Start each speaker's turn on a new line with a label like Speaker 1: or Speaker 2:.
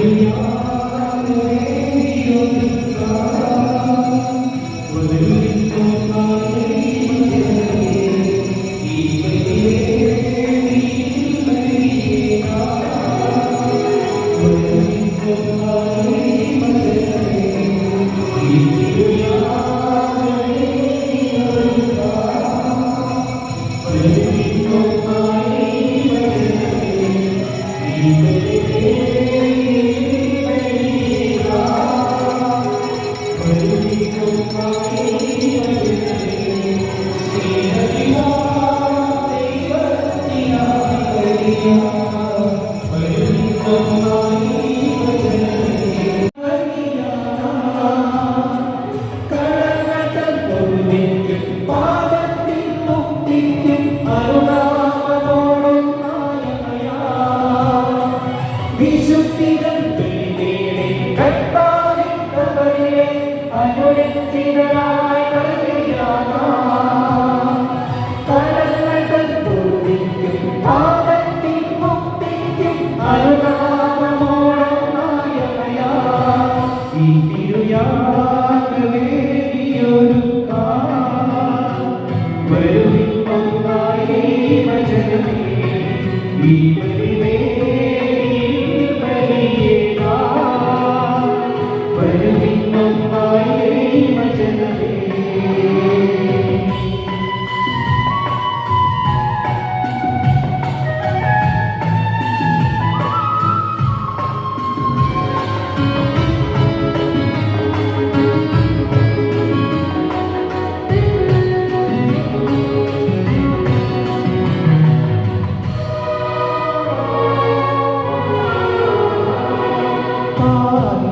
Speaker 1: Hallelujah. കർത്താവിൻ 아